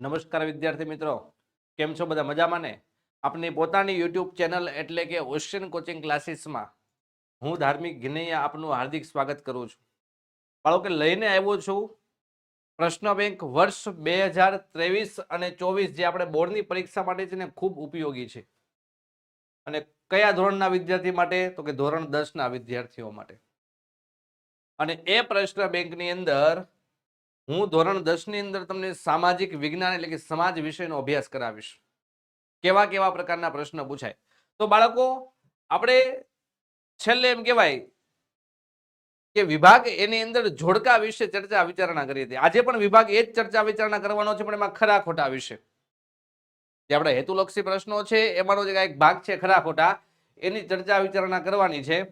નમસ્કાર વિદ્યાર્થી મિત્રો. કેમ છો બધા મજામાં ને? આપની પોતાની યુટ્યુબ ચેનલ એટલે કે ઓશિયન કોચિંગ ક્લાસીસમાં હું ધાર્મિક ઘિનૈયા આપનું હાર્દિક સ્વાગત કરું છું. બાળકો લઈને આવ્યો છું પ્રશ્ન બેંક વર્ષ બે હજાર ત્રેવીસ અને ચોવીસ જે આપણે બોર્ડની પરીક્ષા માટે છે ને ખૂબ ઉપયોગી છે. અને કયા ધોરણના વિદ્યાર્થી માટે? તો કે ધોરણ દસના વિદ્યાર્થીઓ માટે. અને એ પ્રશ્ન બેંકની અંદર હું ધોરણ દસની અંદર તમને સામાજિક વિજ્ઞાન એટલે કે સમાજ વિષયનો અભ્યાસ કરાવીશ. કેવા કેવા પ્રકારના પ્રશ્ન પૂછાય? તો બાળકો, આપણે છેલ્લે એમ કહેવાય કે વિભાગ એની અંદર જોડકા વિશે ચર્ચા વિચારણા કરી હતી. આજે પણ વિભાગ એ જ ચર્ચા વિચારણા કરવાનો છે, પણ એમાં ખરા ખોટા વિશે. જે આપણા હેતુલક્ષી પ્રશ્નો છે, એમાંનો જે એક ભાગ છે ખરા ખોટા. એની ચર્ચા વિચારણા કરવાની છે.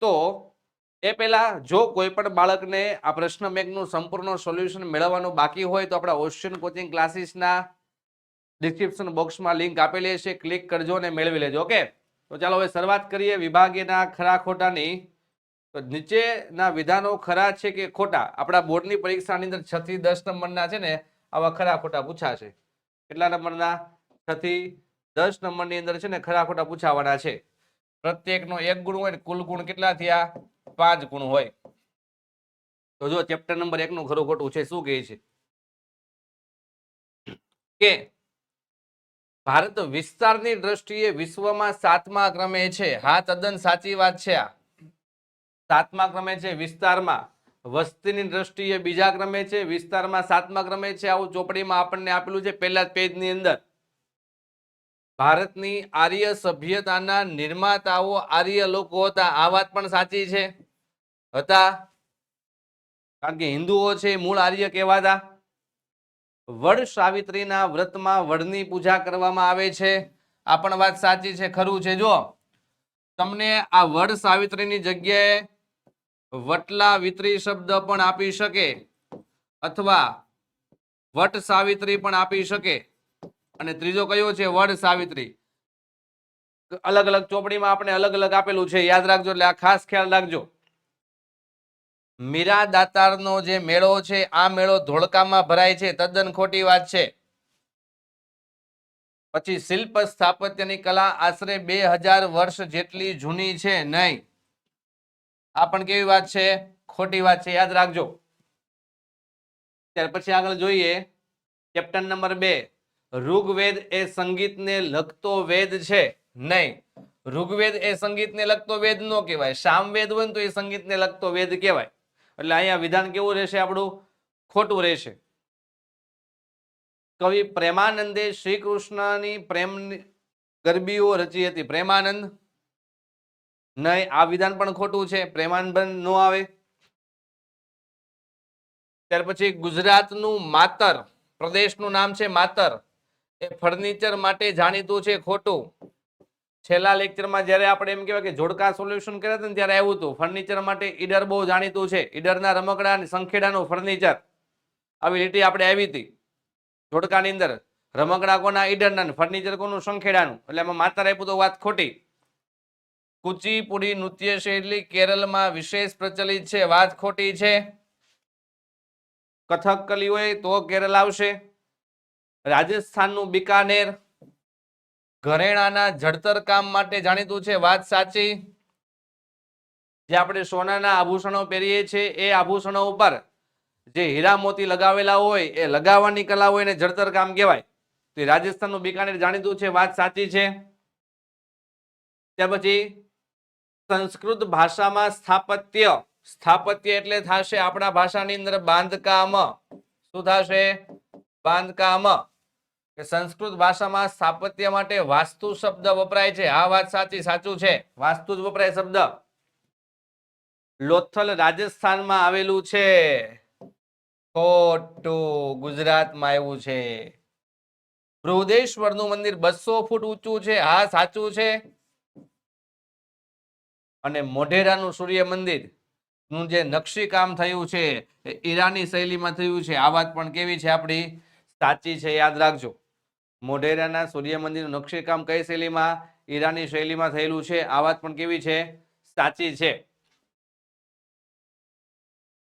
તો એ પહેલા જો કોઈ પણ બાળકને આ પ્રશ્ન બેંકનું સંપૂર્ણ સોલ્યુશન મેળવવાનું બાકી હોય તો આપણા ઓશિયન કોચિંગ ક્લાસીસના ડિસ્ક્રિપ્શન બોક્સમાં લિંક આપેલી હશે. ક્લિક કરજો અને મેળવી લેજો. ઓકે? તો ચાલો હવે શરૂઆત કરીએ વિભાગીયના ખરા ખોટાની. તો નીચેના વિધાનો ખરા છે કે ખોટા? આપણા બોર્ડની પરીક્ષાની અંદર છ થી દસ નંબરના છે ને, આવા ખરા ખોટા પૂછાશે. કેટલા નંબરના? છ થી દસ નંબરની અંદર છે ને, ખરા ખોટા પૂછાવાના છે. પ્રત્યેકનો એક ગુણ હોય ને, કુલ ગુણ કેટલા થયા? પાંચ ગુણ હોય. તો જો ચેપ્ટર નંબર એક નું ખરું ખોટું છે, શું કહે છે? કે ભારત વિસ્તારની દ્રષ્ટિએ વિશ્વમાં સાતમા ક્રમે છે. હા, તદ્દન સાચી વાત છે આ. સાતમા ક્રમે છે વિસ્તારમાં. વસ્તીની દ્રષ્ટિએ બીજા ક્રમે છે, વિસ્તારમાં સાતમા ક્રમે છે. આવું ચોપડીમાં આપણને આપેલું છે પહેલા પેજ પેજની અંદર. ભારતની આર્ય સભ્યતાના નિર્માતાઓ આર્ય લોકો હતા. આ વાત પણ સાચી છે. હતા? કારણ કે હિન્દુઓ છે મૂળ આર્ય કહેવાતા. વડ સાવિત્રીના વ્રતમાં વડની પૂજા કરવામાં આવે છે. આ પણ વાત સાચી છે, ખરું છે. જો તમને આ વડ સાવિત્રીની જગ્યાએ વટલા વિત્રી શબ્દ પણ આપી શકે અથવા વટ સાવિત્રી પણ આપી શકે. અને ત્રીજો કયો છે? વડ સાવિત્રી. અલગ અલગ ચોપડીમાં આપણે અલગ અલગ આપેલું છે. યાદ રાખજો, એટલે આ ખાસ ખ્યાલ રાખજો. મીરા દાતારનો જે મેળો છે, આ મેળો ધોળકામાં ભરાય છે, તદ્દન ખોટી વાત છે. પછી શિલ્પ સ્થાપત્યની કલા આશરે બે હજાર વર્ષ જેટલી જૂની છે નહીં. આ પણ કેવી વાત છે? ખોટી વાત છે, યાદ રાખજો. ત્યાર પછી આગળ જોઈએ ચેપ્ટર નંબર બે, ઋગ્વેદ એ સંગીતને લગતો વેદ છે નહીં. ઋગ્વેદ એ સંગીતને લગતો વેદ નો કહેવાય. સામવેદ હોય ને તો એ સંગીતને લગતો વેદ કહેવાય. એટલે અહીંયા વિધાન કેવું રહેશે આપણું? ખોટું રહેશે. કવિ પ્રેમાનંદે શ્રી કૃષ્ણની પ્રેમ ગરબીઓ રચી હતી. પ્રેમાનંદ? નહીં, આ વિધાન પણ ખોટું છે. પ્રેમાનંદ નો આવે. ત્યાર પછી ગુજરાતનું માતર, પ્રદેશનું નામ છે માતર. એ ફર્નિચર માટે જાણીતું છે ખોટું. છેલ્લા લેક્ચરમાં જ્યારે આપણે એમ કહેવાય કે જોડકા સોલ્યુશન કર્યા હતા ત્યારે આવ્યું હતું ફર્નિચર માટે ઈડર બહુ જાણીતું છે. ઈડરના રમકડા અને સંખેડાનું ફર્નિચર આવી લીટી આપણે આવી હતી. જોડકાની અંદર રમકડા કોના, ઈડરના ફર્નિચર કોનું, સંખેડાનું. એટલે એમાં માતા આપ્યું તો વાત ખોટી. કુચીપુડી નૃત્ય શૈલી કેરળમાં વિશેષ પ્રચલિત છે, વાત ખોટી છે. કથક કલી હોય તો કેરળ આવશે. રાજસ્થાનનું બિકાનેર ઘરેણાના જડતર કામ માટે જાણીતું છે. વાત સાચી? જે આપણે સોનાના આભૂષણો પહેરીએ છીએ, એ આભૂષણો ઉપર જે હીરા મોતી લગાવેલા હોય, એ લગાવવાની કલા હોય એને જડતર કામ કહેવાય. તો રાજસ્થાનનું બિકાનેર જાણીતું છે. વાત સાચી છે? ત્યાર પછી, સંસ્કૃત ભાષામાં સ્થાપત્ય. સ્થાપત્ય એટલે થશે આપણા ભાષાની અંદર બાંધકામ. શું થશે? બાંધકામ. કે સંસ્કૃત ભાષામાં સ્થાપત્ય માટે વાસ્તુ શબ્દ વપરાય છે. આ વાત સાચી, સાચું છે. વાસ્તુ જ વપરાય શબ્દ. લોથલ રાજસ્થાનમાં આવેલું છે. ખોટું ગુજરાતમાં આવ્યું છે. બૃહદેશ્વરનું મંદિર બસો ફૂટ ઊંચું છે. હા, સાચું છે. અને મોઢેરાનું સૂર્ય મંદિરનું જે નકશીકામ થયું છે ઈરાની શૈલીમાં થયું છે. આ વાત પણ કેવી છે આપણી? સાચી છે, યાદ રાખજો. મોઢેરાના સૂર્ય મંદિરનું નકશીકામ કઈ શૈલીમાં? ઈરાની શૈલીમાં થયેલું છે. આ વાત પણ કેવી છે? સાચી છે.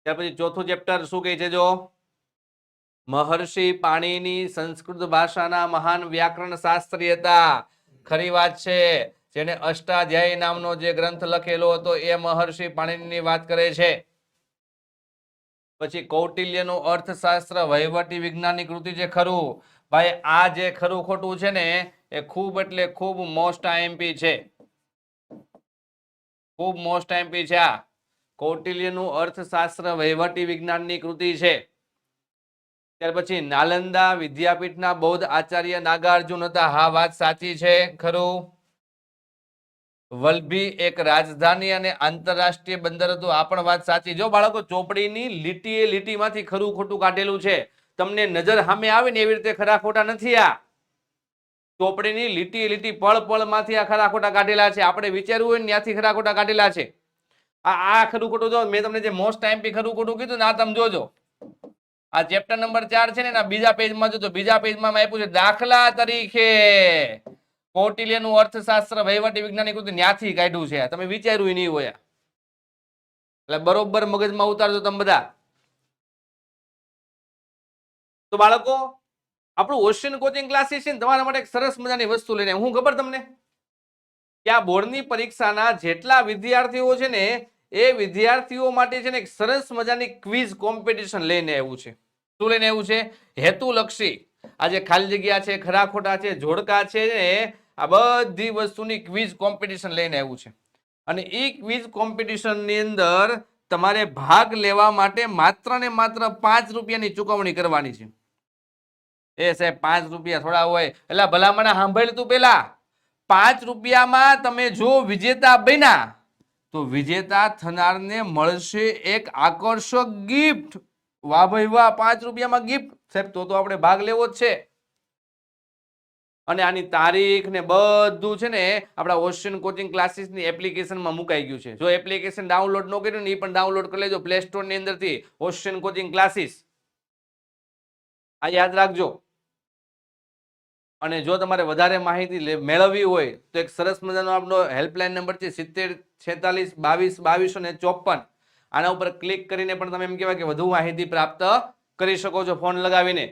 ત્યાર પછી ચોથું ચેપ્ટર શું કહે છે જો? મહર્ષિ પાણીની સંસ્કૃત ભાષાના મહાન વ્યાકરણ શાસ્ત્રી હતા. ખરી વાત છે. જેને અષ્ટાધ્યાયી નામનો જે ગ્રંથ લખેલો હતો, એ મહર્ષિ પાણીની વાત કરે છે. પછી કૌટિલ્યનું અર્થશાસ્ત્ર વહીવટી વિજ્ઞાનની કૃતિ છે ખરું? ભાઈ, આ જે ખરું ખોટું છે ને, એ ખૂબ એટલે ખૂબ મોસ્ટ આઈએમપી છે. ખૂબ મોસ્ટ આઈએમપી છે આ. કૌટિલ્યનું અર્થશાસ્ત્ર વહીવટી વિજ્ઞાનની કૃતિ છે. ત્યાર પછી નાલંદા વિદ્યાપીઠના બૌદ્ધ આચાર્ય નાગાર્જુન હતા. હા, વાત સાચી છે ખરું. વલભી એક રાજધાની અને આંતરરાષ્ટ્રીય બંદર હતું. આ પણ વાત સાચી જો બાળકો ચોપડીની લીટી એ લીટીમાંથી ખરું ખોટું કાઢેલું છે તમને નજર સામે આવે ને એવી રીતે ખરા ખોટા નથી આ. ચોપડીની લીટી લીટી પળ પળમાંથી આ ખરા ખોટા કાઢેલા છે. આપણે વિચારવું હોય ને ત્યાંથી ખરા ખોટા કાઢેલા છે. આ આ ખરું ખોટું જો મેં તમને જે મોસ્ટ ટાઈમ પી ખરું ખોટું કીધું ને આ તમે જોજો. આ ચેપ્ટર નંબર ચાર છે ને એના બીજા પેજમાં જોજો. બીજા પેજમાં આપ્યું છે, દાખલા તરીકે કૌટિલ્યનું અર્થશાસ્ત્ર વહીવટી વિજ્ઞાનિક ત્યાંથી કાઢ્યું છે. તમે વિચાર્યું નહીં હોય એટલે બરોબર મગજમાં ઉતારજો તમે બધા. તો બાળકો, આપણું ઓશિયન કોચિંગ ક્લાસીસ છે ને, તમારા માટે એક સરસ મજાની વસ્તુ લઈને. હું ખબર તમને? કે આ બોર્ડની પરીક્ષાના જેટલા વિદ્યાર્થીઓ છે ને, એ વિદ્યાર્થીઓ માટે છે ને એક સરસ મજાની ક્વિઝ કોમ્પિટિશન લઈને આવ્યું છે. શું લઈને આવ્યું છે? હેતુલક્ષી. આ જે ખાલી જગ્યા છે, ખરા ખોટા છે, જોડકા છે ને, આ બધી વસ્તુની ક્વિઝ કોમ્પિટિશન લઈને આવ્યું છે. અને એ ક્વિઝ કોમ્પિટિશનની અંદર તમારે ભાગ લેવા માટે માત્ર ને માત્ર પાંચ રૂપિયાની ચૂકવણી કરવાની છે. એ સાહેબ, પાંચ રૂપિયા થોડા હોય. એટલે ભલામણ સાંભળ તું પેલા. પાંચ રૂપિયામાં તમે જો વિજેતા બન્યા, તો વિજેતા થનારને મળશે એક આકર્ષક ગિફ્ટ વાહ ભાઈ વાહ, પાંચ રૂપિયામાં ગિફ્ટ સાહેબ, તો તો આપણે ભાગ લેવો જ છે. અને આની તારીખ ને બધું છે ને આપણા ઓશિયન કોચિંગ ક્લાસીસની એપ્લિકેશનમાં મુકાઈ ગયું છે. જો એપ્લિકેશન ડાઉનલોડ ન કર્યું ને એ પણ ડાઉનલોડ કરી લેજો પ્લે સ્ટોરની અંદરથી ઓશિયન કોચિંગ ક્લાસીસ આ યાદ રાખજો. અને જો તમારે વધારે માહિતી મેળવવી હોય, તો એક સરસ મજાનો આપણો હેલ્પલાઇન નંબર છે સિત્તેર, છેતાલીસ, બાવીસ, બાવીસો ને ચોપન આના ઉપર ક્લિક કરીને પણ તમે એમ કહેવાય કે વધુ માહિતી પ્રાપ્ત કરી શકો છો ફોન લગાવીને.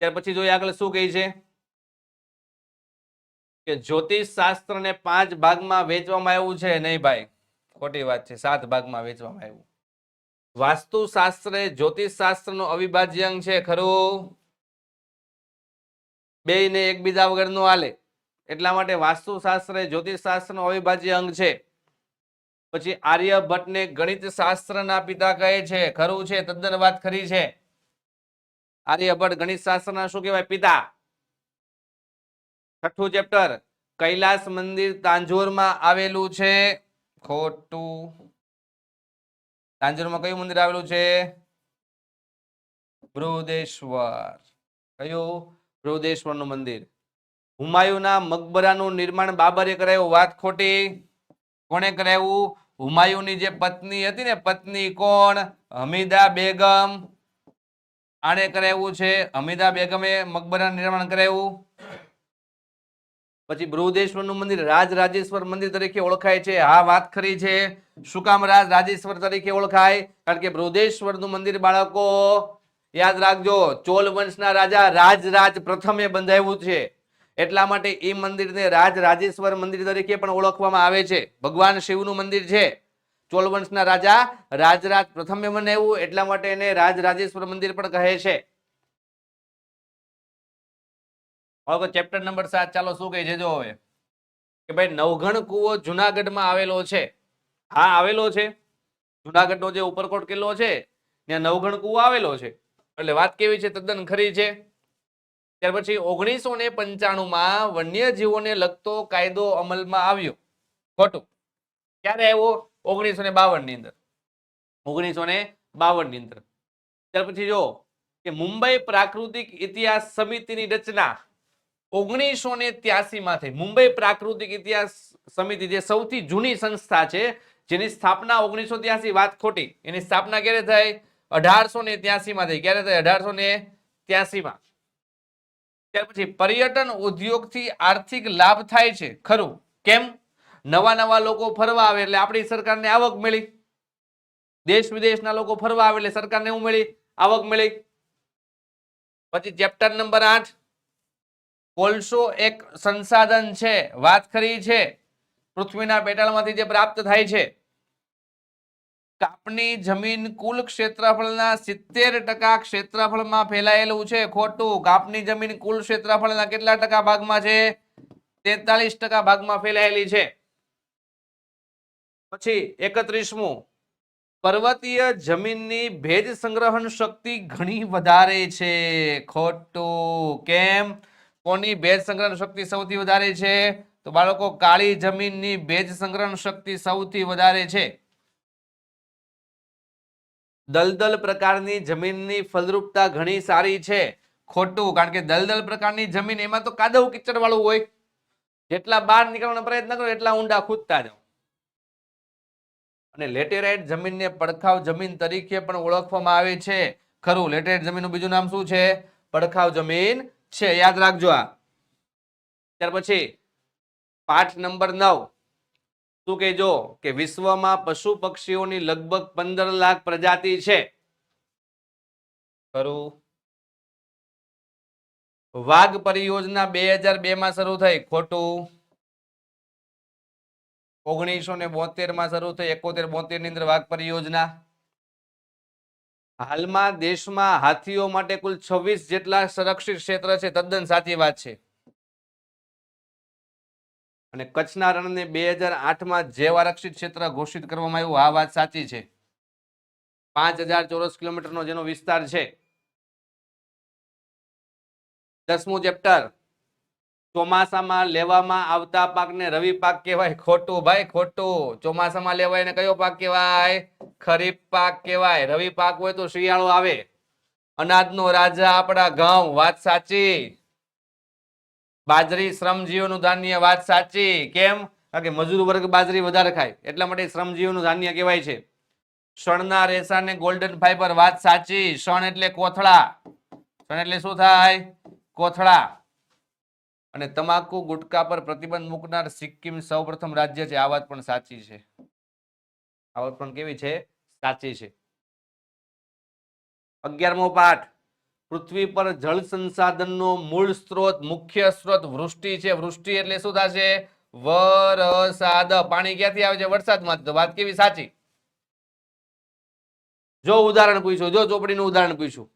ત્યાર પછી જોઈએ આગળ શું કહે છે? કે જ્યોતિષ શાસ્ત્રને પાંચ ભાગમાં વેચવામાં આવ્યું છે નહીં ભાઈ? ખોટી વાત છે, સાત ભાગમાં વેચવામાં આવ્યું. વાસ્તુશાસ્ત્ર એ જ્યોતિષ શાસ્ત્રનો અવિભાજ્ય અંગ છે ખરું? બે ને એકબીજા વગરનું હાલે. એટલા માટે વાસ્તુશાસ્ત્ર એ જ્યોતિષશાસ્ત્રનો અવિભાજ્ય અંગ છે. પછી આર્યભટ્ટને ગણિત શાસ્ત્રના પિતા કહે છે, ખરું છે, તદ્દન વાત ખરી છે. આર્યભટ્ટ ગણિત શાસ્ત્રના શું કહેવાય? પિતા. છઠ્ઠું ચેપ્ટર, કૈલાસ મંદિર તાંજોરમાં આવેલું છે. ખોટું. તાંજોરમાં કયું મંદિર આવેલું છે? બૃહદેશ્વર. કયું? બૃહદેશ્વરનું મંદિર. હુમાયુના મકબરાનું નિર્માણ બાબરે કરાયું વાત ખોટી. કોણે કરાવ્યું? હુમાયુની જે પત્ની હતી ને, પત્ની કોણ? હમીદા બેગમ. આણે કરાવ્યું છે. હમીદા બેગમે મકબરાનું નિર્માણ કરાવ્યું. પછી બૃહદેશ્વરનું મંદિર રાજ રાજેશ્વર મંદિર તરીકે ઓળખાય છે. હા, વાત ખરી છે. શું કામ રાજ રાજેશ્વર તરીકે ઓળખાય? કારણ કે બૃહદેશ્વરનું મંદિર બાળકો યાદ રાખજો, ચોલ વંશના રાજા રાજરાજ પ્રથમે બંધાવ્યું છે. એટલા માટે એ મંદિરને રાજ રાજેશ્વર મંદિર તરીકે પણ ઓળખવામાં આવે છે. ભગવાન શિવનું મંદિર છે. ચોલ વંશના રાજા રાજરાજ પ્રથમે બનાવ્યું એટલા માટે એને રાજ રાજેશ્વર મંદિર પણ કહે છે. ચેપ્ટર નંબર સાત, ચાલો શું કહે છે જો હવે? કે ભાઈ નવઘણ કુવો જુનાગઢમાં આવેલો છે. હા, આવેલો છે. જુનાગઢનો જે ઉપરકોટ કિલ્લો છે? ત્યાં નવઘણ કુવો આવેલો છે. એટલે વાત કેવી છે તદ્દન ખરી છે? ત્યાર પછી ઓગણીસો ને પંચાણું માં વન્યજીવોને લગતો કાયદો અમલમાં આવ્યો. ખોટું. ક્યારે આવ્યો? ઓગણીસો ને બાવનની અંદર. ઓગણીસો ને બાવનની અંદર. ત્યાર પછી જો કે મુંબઈ પ્રાકૃતિક ઇતિહાસ સમિતિની રચના ઓગણીસો ને ત્યાસી માં થઈ. મુંબઈ પ્રાકૃતિક ઇતિહાસ સમિતિ જે સૌથી જૂની સંસ્થા છે, જેની સ્થાપના ઓગણીસો ત્યાસી, વાત ખોટી. એની સ્થાપના ક્યારે થઈ? અઢારસો ને ત્યાસી માં થઈ. ક્યારે થઈ? અઢારસો ને ત્યાસી માં ત્યાર પછી પર્યટન ઉદ્યોગથી આર્થિક લાભ થાય છે. ખરું. કેમ? નવા નવા લોકો ફરવા આવે એટલે આપણી સરકારને આવક મળી. દેશ વિદેશના લોકો ફરવા આવે એટલે સરકારને એવું મળી. આવક મળી. પછી ચેપ્ટર નંબર આઠ. કોલસો એક સંસાધન છે. વાત કરી છે. પૃથ્વીના પેટાળમાંથી જે પ્રાપ્ત થાય છે. કાપની જમીન કુલ ક્ષેત્રફળના સિત્તેર ટકા ક્ષેત્રફળમાં ફેલાયેલું છે. ખોટું. કાપની જમીન કુલ ક્ષેત્રફળના કેટલા ટકા ભાગમાં છે? તેતાલીસ ટકા ભાગમાં ફેલાયેલી છે. પછી એકત્રીસમું. પર્વતીય જમીનની ભેજ સંગ્રહણ શક્તિ ઘણી વધારે છે. ખોટું. કેમ? કોની ભેજ સંગ્રહણ શક્તિ સૌથી વધારે છે? તો બાળકો, કાળી જમીનની ભેજ સંગ્રહણ શક્તિ સૌથી વધારે છે. દલદલ પ્રકારની જમીનની ફળદ્રુપતા ઘણી સારી છે. ખોટું, કારણ કે દલદલ પ્રકારની જમીન એમાં તો કાદવ કિચડ વાળું હોય. જેટલા બહાર નીકળવાનો પ્રયત્ન કરો, એટલા ઊંડા ખૂદતા જાઓ. અને લેટેરાઇટ જમીનને પડખાવ જમીન તરીકે પણ ઓળખવામાં આવે છે. ખરું, લેટેરાઇટ જમીનનું બીજું નામ શું છે? પડખાવ જમીન છે. યાદ રાખજો આ. ત્યાર પછી, પાઠ નંબર નવ. શું કહેજો કે વિશ્વમાં પશુ પક્ષીઓની લગભગ પંદર લાખ પ્રજાતિ છે. ખરું? વાઘ પરિયોજના બે હજાર બે માં શરૂ થઈ. ખોટું. ઓગણીસો ને બોતેરમાં શરૂ થઈ. એકોતેર બોતેરની અંદર વાઘ પરિયોજના. હાલમાં દેશમાં હાથીઓ માટે કુલ છવ્વીસ જેટલા સંરક્ષિત ક્ષેત્ર છે. તદ્દન સાચી વાત છે. અને કચ્છના રણને બે હજાર આઠમાં જૈવ આરક્ષિત ક્ષેત્ર ઘોષિત કરવામાં આવ્યું, આ વાત સાચી છે. પાંચ હજાર ચોરસ કિલોમીટરનો જેનો વિસ્તાર છે. દસમું ચેપ્ટર. ચોમાસામાં લેવામાં આવતા પાકને રવિ પાક કહેવાય, ખોટું. ભાઈ, ખોટું. ચોમાસામાં લેવાય ને કયો પાક કહેવાય? ખરીફ પાક કહેવાય. રવિ પાક હોય તો શિયાળો આવે. અનાજનો રાજા આપણા ઘઉં વાત સાચી. બાજરી શ્રમજીવીઓનું ધાન્ય વાત સાચી. કેમ? કે મજૂર વર્ગ બાજરી વધારે ખાય. એટલા માટે શ્રમજીવીઓનું ધાન્ય કહેવાય છે. શણના રેસાને ગોલ્ડન ફાઈબર વાત સાચી. શણ એટલે કોથળા. શણ એટલે શું થાય? કોથળા. અને તમાકુ ગુટકા પર પ્રતિબંધ મૂકનાર સિક્કિમ સૌપ્રથમ રાજ્ય છે. આ વાત પણ સાચી છે. આ વાત પણ કેવી છે? સાચી છે. અગિયારમો પાઠ. પૃથ્વી પર જળ સંસાધનનો મૂળ સ્ત્રોત, મુખ્ય સ્ત્રોત વૃષ્ટિ છે. વૃષ્ટિ એટલે શું થશે? વરસાદ. પાણી ક્યાંથી આવે છે? વરસાદમાં તો વાત કેવી સાચી? જો ઉદાહરણ પૂછ્યું, જો ચોપડીનું ઉદાહરણ પૂછ્યું.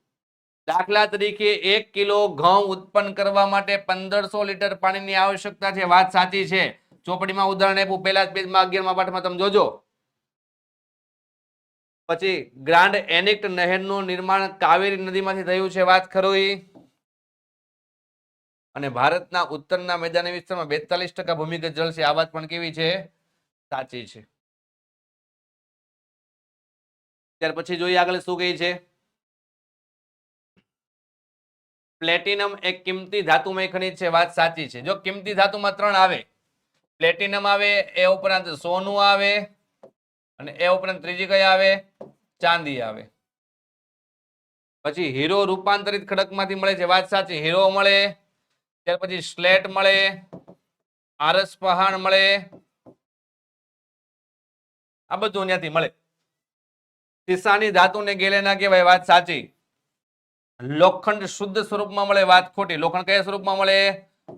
દાખલા તરીકે એક કિલો ઘઉં ઉત્પન્ન કરવા માટે પંદરસો લીટર પાણીની આવશ્યકતા છે. વાત સાચી છે. ચોપડીમાં ઉદાહરણ આપ્યું. પહેલા જ પેજમાં અગિયારમાં પાઠમાં તમે જોજો. પછી ગ્રાન્ડ એનિક્ટ નહેરનું નિર્માણ કાવેરી નદીમાંથી થયું છે, વાત ખરોઈ અને ભારતના ઉત્તરના મેદાની વિસ્તારમાં બેતાલીસ ટકા ભૂમિગત જળ છે, આ વાત પણ કેવી છે? સાચી છે. ત્યાર પછી જોઈએ આગળ શું કહે છે. પ્લેટિનમ એક કિંમતી ધાતુમય ખનિજ છે, વાત સાચી છે. જો કિંમતી ધાતુમાં ત્રણ આવે, પ્લેટિનમ આવે, એ ઉપરાંત સોનું આવે, અને એ ઉપરાંત ત્રીજી કઈ આવે? ચાંદી આવે. પછી હીરો રૂપાંતરિત ખડકમાંથી મળે છે. વાત સાચી, હીરો મળે, ત્યાર પછી સ્લેટ મળે, આરસ પહાણ મળે, આ બધું ત્યાંથી મળે. સીસાની ધાતુને ગેલેના કહેવાય, વાત સાચી. લોખંડ શુદ્ધ સ્વરૂપમાં મળે, વાત ખોટી. લોખંડ કયા સ્વરૂપમાં મળે?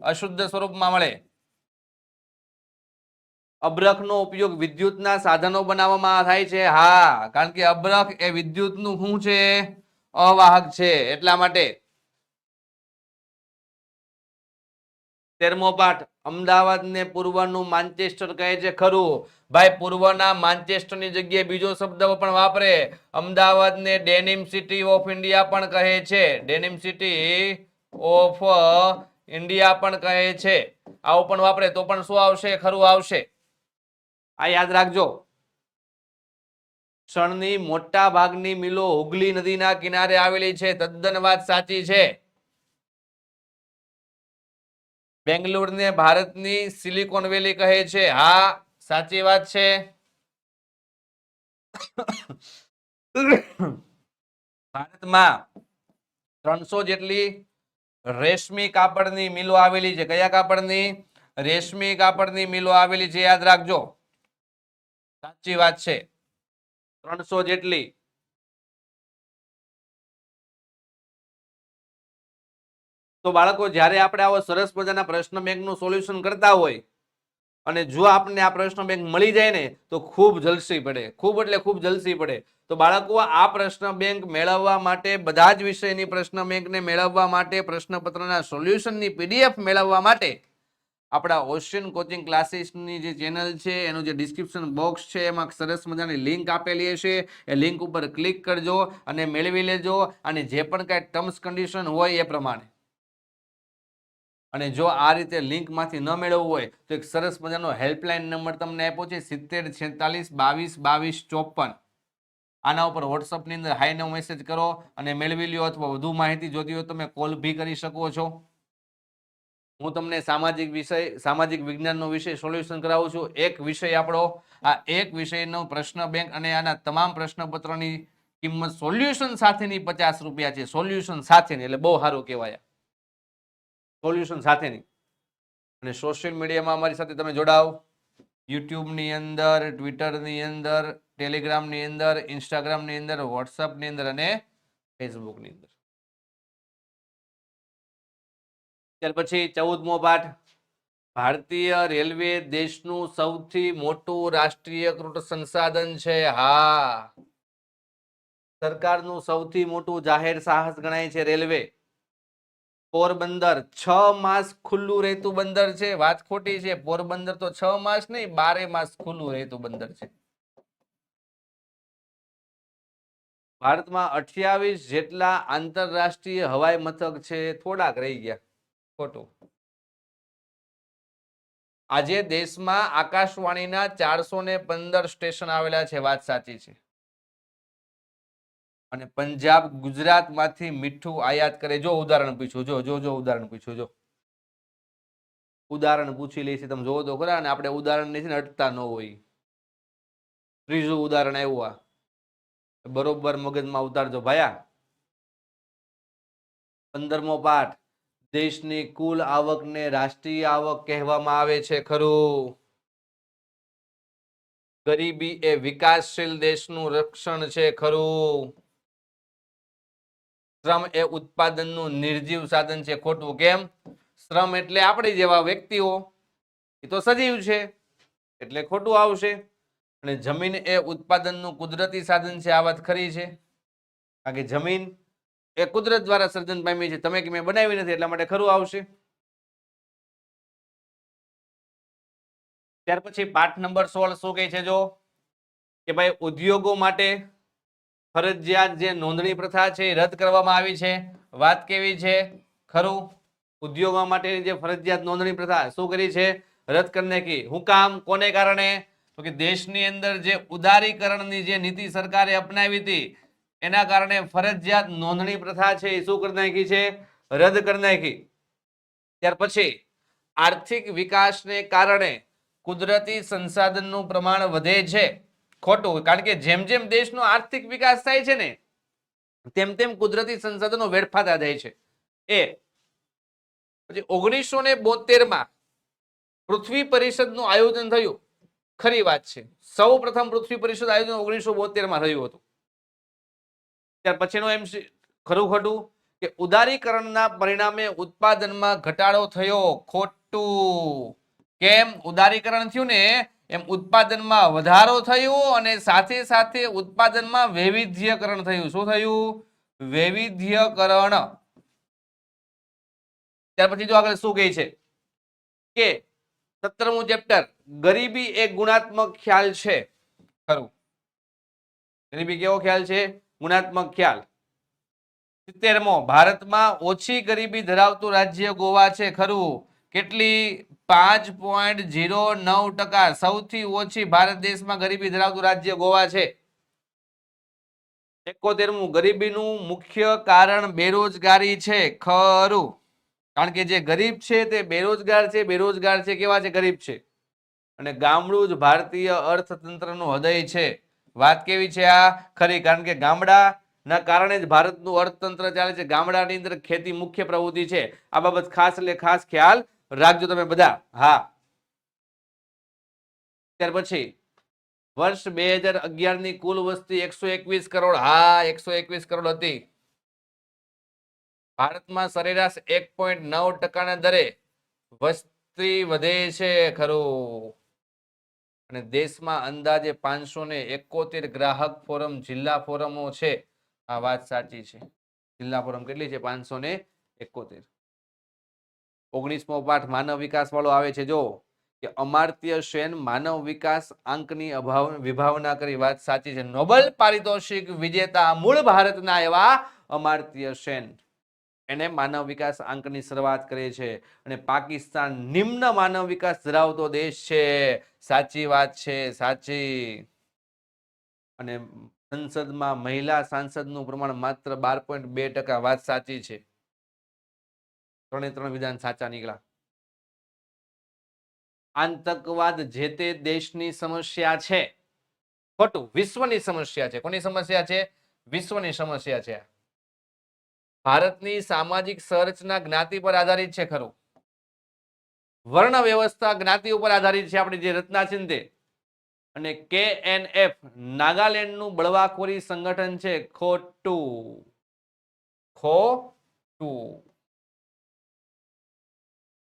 અશુદ્ધ સ્વરૂપમાં મળે. અબ્રખનો ઉપયોગ વિદ્યુતના સાધનો બનાવવામાં થાય છે. હા, કારણ કે અબ્રખ એ વિદ્યુતનું શું છે? અવાહક છે. એટલા માટે તેરમોપાટ અમદાવાદ ને માન્ચેસ્ટર કહે છે. ખરું. ભાઈ, પૂર્વના માન્ચેસ્ટરની જગ્યાએ બીજો શબ્દ પણ વાપરે. અમદાવાદને ડેનિમ સિટી ઓફ ઇન્ડિયા પણ કહે છે. ડેનિમ સિટી ઓફ ઇન્ડિયા પણ કહે છે. આવું પણ વાપરે તો પણ શું આવશે? ખરું આવશે. આ યાદ રાખજો. શણની મોટા ભાગની મિલો હુગલી નદીના કિનારે આવેલી છે. તદ્દન વાત સાચી છે. બેંગ્લોરને ભારતની સિલિકોન વેલી કહે છે. હા, સાચી વાત છે. ભારતમાં ત્રણસો જેટલી રેશમી કાપડની મિલો આવેલી છે. કયા કાપડની? રેશમી કાપડની મિલો આવેલી છે. યાદ રાખજો. સાચી વાત છે. ત્રણસો જેટલી. તો બાળકો, જ્યારે આપણે આવો સરસ મજાના પ્રશ્ન બેંકનું સોલ્યુશન કરતા હોય અને જો આપણને આ પ્રશ્ન બેંક મળી જાય ને, તો ખૂબ જલસી પડે. ખૂબ એટલે ખૂબ જલસી પડે. તો બાળકો, આ પ્રશ્ન બેંક મેળવવા માટે, બધા જ વિષયની પ્રશ્ન બેંકને મેળવવા માટે, પ્રશ્નપત્રના સોલ્યુશનની પીડીએફ મેળવવા માટે આપણા ઓશિયન કોચિંગ ક્લાસીસની જે ચેનલ છે, એનું જે ડિસ્ક્રિપ્શન બોક્સ છે, એમાં સરસ મજાની લિંક આપેલી હશે. એ લિંક ઉપર ક્લિક કરજો અને મેળવી લેજો. અને જે પણ કાંઈ ટર્મ્સ કન્ડિશન હોય એ પ્રમાણે. અને જો આ રીતે લિંકમાંથી ન મેળવવું હોય, તો એક સરસ મજાનો હેલ્પલાઇન નંબર તમને આપ્યો છે, સિત્તેર, છેતાલીસ, બાવીસ બાવીસ, ચોપન. આના ઉપર વોટ્સઅપની અંદર હાઈનો મેસેજ કરો અને મેળવી લ્યો અથવા વધુ માહિતી જોતી હોય તમે કોલ ભી કરી શકો છો. હું તમને સામાજિક વિષય, સામાજિક વિજ્ઞાનનો વિષય સોલ્યુશન કરાવું છું. એક વિષય આપણો, આ એક વિષયનો પ્રશ્ન બેંક અને આના તમામ પ્રશ્નપત્રની કિંમત સોલ્યુશન સાથેની પચાસ રૂપિયા છે. સોલ્યુશન સાથેની, એટલે બહુ સારું કહેવાય. સોલ્યુશન સાથેની. અને સોશિયલ મીડિયામાં અમારી સાથે તમે જોડાઓ. યુટ્યુબની અંદર, ટ્વિટરની અંદર, ટેલિગ્રામની અંદર, ઇન્સ્ટાગ્રામની અંદર, વોટ્સઅપની અંદર અને ફેસબુકની અંદર. ત્યાર પછી ચૌદમો પાઠ ભારતીય રેલવે દેશનું સૌથી મોટું રાષ્ટ્રીયકૃત સંસાધન છે. હા. સરકારનું સૌથી મોટું જાહેર સાહસ ગણાય છે રેલવે. પોરબંદર છ માસ ખુલ્લું રહેતું બંદર છે. વાત ખોટી છે. પોરબંદર તો છ માસ નહીં, બારે માસ ખુલ્લું રહેતું બંદર છે. ભારતમાં અઠ્યાવીસ જેટલા આંતરરાષ્ટ્રીય હવાઈ મથક છે. થોડાક રહી ગયા. ખોટું. આજે દેશમાં આકાશવાણીના ચારસો ને પંદર સ્ટેશન આવેલા છે, વાત સાચી છે. અને પંજાબ ગુજરાતમાંથી મીઠું આયાત કરે. જો ઉદાહરણ પૂછ્યું જો જો જો ઉદાહરણ પૂછ્યું જો. ઉદાહરણ પૂછી લઈશું તમે જોવો તો ખરા, અને આપણે ઉદાહરણ છે ને અટતા ન હોય ત્રીજું ઉદાહરણ આવ્યું આ. બરોબર મગજમાં ઉતારજો, ભાયા. પંદરમો પાઠ. દેશની કુલ આવકને રાષ્ટ્રીય આવક કહેવામાં આવે છે, ખરું? ગરીબી એ વિકાસશીલ દેશનું રક્ષણ છે, ખરું? શ્રમ એ ઉત્પાદનનું નિર્જીવ સાધન છે, ખોટું કેમ? શ્રમ એટલે આપણે જેવા વ્યક્તિઓ. એ તો સજીવ છે, એટલે ખોટું આવશે. અને જમીન એ ઉત્પાદનનું કુદરતી સાધન છે, આ વાત ખરી છે. કારણ કે જમીન એ કુદરત દ્વારા સર્જન પામી છે. તમે કે મેં બનાવી નથી, એટલા માટે ખરું આવશે? ત્યાર પછી પાઠ નંબર સોળ શું કહે છે જો? કે ભાઈ, ઉદ્યોગો માટે ફરજિયાત જે નોંધણી પ્રથા છે એ રદ કરવામાં આવી છે. વાત કેવી છે? ખરું? ઉદ્યોગો માટેની જે ફરજિયાત નોંધણી પ્રથા શું કરી છે? રદ કરી નાખી. હું કામ કોને કારણે? તો કે દેશની અંદર જે ઉદારીકરણની જે નીતિ સરકારે અપનાવી હતી એના કારણે ફરજિયાત નોંધણી પ્રથા છે એ શું કરી નાખી છે? રદ કરી નાખી. ત્યાર પછી આર્થિક વિકાસને કારણે કુદરતી સંસાધનનું પ્રમાણ વધે છે. ખોટું કારણ કે જેમ જેમ દેશનો આર્થિક વિકાસ થાય છે ને, તેમ તેમ કુદરતી સંસાધનો વેડફાતા જાય છે. એ પછી ઓગણીસો ને બોતેરમાં પૃથ્વી પરિષદનું આયોજન થયું. ખરી વાત છે. સૌ પ્રથમ પૃથ્વી પરિષદ આયોજન ઓગણીસો બોતેરમાં થયું હતું. ત્યાર પછીનું એમ ખરું ખોટું? કે ઉદારીકરણના પરિણામે ઉત્પાદનમાં ઘટાડો થયો. ખોટું. કેમ? ઉદારીકરણ થયું ને, એમ ઉત્પાદનમાં વધારો થયો અને સાથે સાથે ઉત્પાદનમાં વૈવિધ્યકરણ થયું. શું થયું? વૈવિધ્યકરણ. ત્યાર પછી જો આગળ શું કહે છે? કે સત્તરમું ચેપ્ટર, ગરીબી એક ગુણાત્મક ખ્યાલ છે. ખરું. ગરીબી કેવો ખ્યાલ છે? ગુણાત્મક ખ્યાલ. સિત્તેરમો, ભારતમાં ઓછી ગરીબી ધરાવતું રાજ્ય ગોવા છે. ખરું. કેટલી? પાંચ પોઈન્ટ જીરો નવ ટકા. સૌથી ઓછી ભારત દેશમાં ગરીબી ધરાવતું રાજ્ય ગોવા છે. એકોતેરમું, ગરીબીનું મુખ્ય કારણ બેરોજગારી છે. ખરું. કારણ કે જે ગરીબ છે તે બેરોજગાર છે. બેરોજગાર છે. કેવા છે? ગરીબ છે. અને ગામડું જ ભારતીય અર્થતંત્રનું હૃદય છે. વાત કેવી છે આ? ખરી, કારણ કે ગામડાના કારણે જ ભારતનું અર્થતંત્ર ચાલે છે. ગામડાની અંદર ખેતી મુખ્ય પ્રવૃત્તિ છે. આ બાબત ખાસ એટલે ખાસ ખ્યાલ રાખજો તમે બધા. હા. ત્યાર પછી, વર્ષ બે હજાર અગિયારની કુલ વસ્તી એકસો એકવીસ કરોડ. હા, એકસો એકવીસ કરોડ હતી. ભારતમાં સરેરાશ એક પોઈન્ટ નવ ટકાના દરે વસ્તી વધે છે ખરું. અને દેશમાં અંદાજે પાંચસો ને એકોતેર ગ્રાહક ફોરમ, જિલ્લા ફોરમો છે. આ વાત સાચી છે. જિલ્લા ફોરમ કેટલી છે? પાંચસો ને એકોતેર. ઓગણીસમો પાઠ, માનવ વિકાસ વાળો આવે છે. જો કે અમાર્ત્ય સેન માનવ વિકાસ આંકની અભાવ, વિભાવના કરી વાત સાચી છે. નોબલ પારિતોષિક વિજેતા મૂળ ભારતના એવા અમાર્ત્ય સેન. એને માનવ વિકાસ આંકની શરૂઆત કરી છે અને પાકિસ્તાન નિમ્ન માનવ વિકાસ ધરાવતો દેશ છે. સાચી વાત છે, સાચી. અને સંસદમાં મહિલા સાંસદનું પ્રમાણ માત્ર બાર પોઈન્ટ બે ટકા વાત સાચી છે. ત્રણે ત્રણ વિધાન સાચા નીકળ્યા. આતંકવાદ જે તે દેશની સમસ્યા છે. ખોટું, વિશ્વની સમસ્યા છે. કોની સમસ્યા છે? વિશ્વની સમસ્યા છે. ભારતની સામાજિક સંરચના જ્ઞાતિ પર આધારિત છે ખરું. વર્ણ વ્યવસ્થા જ્ઞાતિ ઉપર આધારિત છે આપણી જે રચના છે અને કે એન એફ નાગાલેન્ડનું બળવાખોરી સંગઠન છે ખોટું. ખોટું.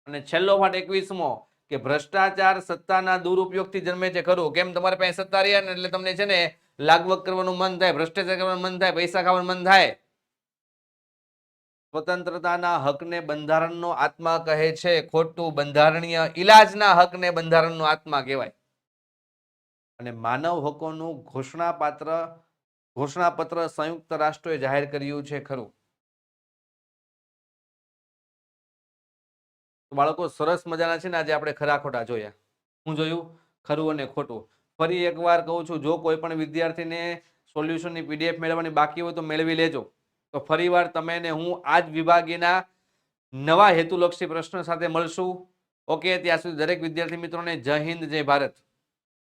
અને છેલ્લો પાઠ એકવીસમો, કે ભ્રષ્ટાચાર સત્તાના દુરુપયોગથી જન્મે છે ખરું. કેમ તમારે પાસે સત્તા રહ્યા ને એટલે તમને છે ને લાગવગ કરવાનું મન થાય, ભ્રષ્ટાચાર કરવાનું મન થાય, પૈસા ખાવાનું મન થાય. સ્વતંત્રતાના હકને બંધારણનો આત્મા કહે છે. ખોટું બંધારણીય ઇલાજના હકને બંધારણનો આત્મા કહેવાય. અને માનવ હકોનું ઘોષણાપાત્ર, ઘોષણાપત્ર સંયુક્ત રાષ્ટ્રોએ જાહેર કર્યું છે ખરું. બાળકો સરસ મજાના છે ને આજે આપણે ખરા ખોટા જોયા. હું જોયું ખરું અને ખોટું. ફરી એકવાર કહું છું, જો કોઈ પણ વિદ્યાર્થીને સોલ્યુશનની પીડીએફ મેળવવાની બાકી હોય તો મેળવી લેજો. તો ફરીવાર તમે ને હું આ જ વિભાગીના નવા હેતુલક્ષી પ્રશ્નો સાથે મળશું. ઓકે, ત્યાં સુધી દરેક વિદ્યાર્થી મિત્રોને જય હિન્દ, જય ભારત.